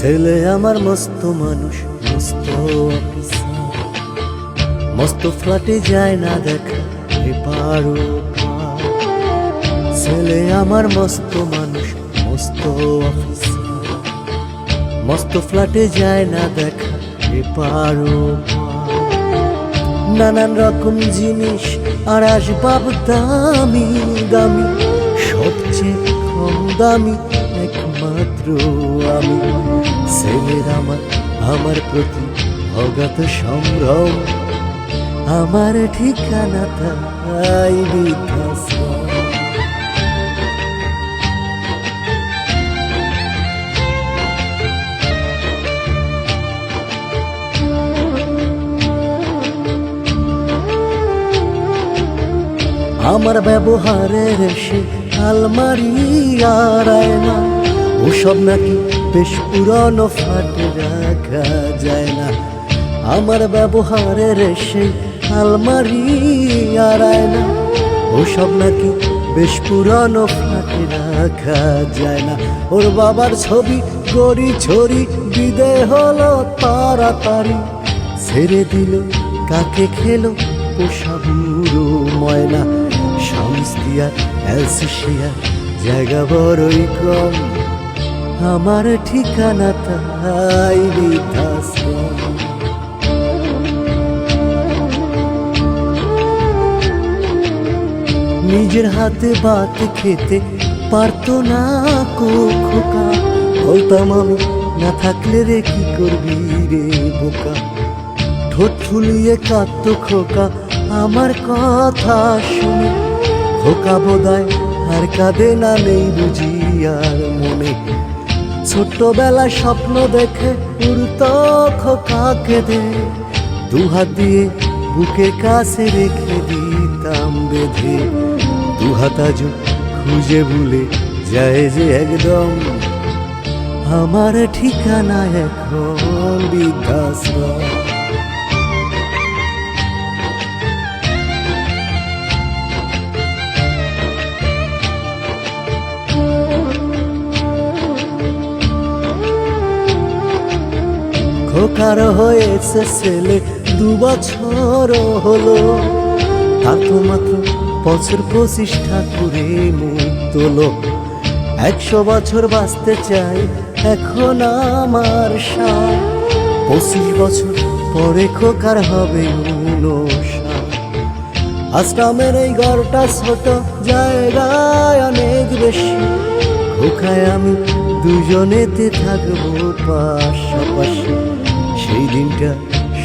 ছেলে আমার মস্ত মানুষ, মস্ত মস্ত ফ্ল্যাটে যায় না দেখা। ছেলে আমার মস্ত মানুষ, মস্ত অফিসার মস্ত ফ্ল্যাটে যায় না দেখা ওপার। নানান রকম জিনিস, আর আসবাব দামি দামি সবচেয়ে কম দামি, একমাত্র আমি ছেলের আমার আমার প্রতি অগাধ সম্ভ্রম। আমার ঠিকানা তাই আমার ব্যবহারের সে আলমারি আর আয়না, ওসব নাকি বেশ পুরনো ফাটে রাখা যায় না। আমার ব্যবহারের সে আলমারি আর আয়না ওসব নাকি বেশ পুরানো ফাটে রাখা যায় না। ওর বাবার ছবি গড়ি ছড়ি বিদে হলো তাড়াতাড়ি ছেড়ে দিল। কাকে খেলো পোষা বুড়ো ময়না আর অ্যালসিশিয়া জায়গা বড়ই কম। আমার ঠিকানা তাই নিজের হাতে ভাত খেতে পারতো না কো খোকা। বলতাম আমি, না থাকলে রে কি করবি রে বোকা? ঠোঁট ফুলিয়ে কাঁদত খোকা, আমার কথা শুনে। খোকা বোধায় আর কাঁদে না, নেই বুঝি ছোট্টবেলায় স্বপ্ন দেখে উড়ত খোকা কেঁদে দুহাত দিয়ে বুকের কাছে রেখে দিতাম বেঁধে। দুহাত আজ খুঁজে ভুলে যায় যে একদম আমার ঠিকানা এখন বৃদ্ধাশ্রম। খোকার হয়েছে ছেলে, দু বছর হলো। তার তো মাত্র বছর পঁচিশ ঠাকুরে মুখ তোলো একশো বছর বাঁচতে চাই এখন আমার সার পঁচিশ বছর পরে খোকার হবে আশ্রমের এই ঘরটা ছোট, জায়গায় অনেক বেশি। খোকায় আমি দুজনেতে থাকব পাশাপাশি।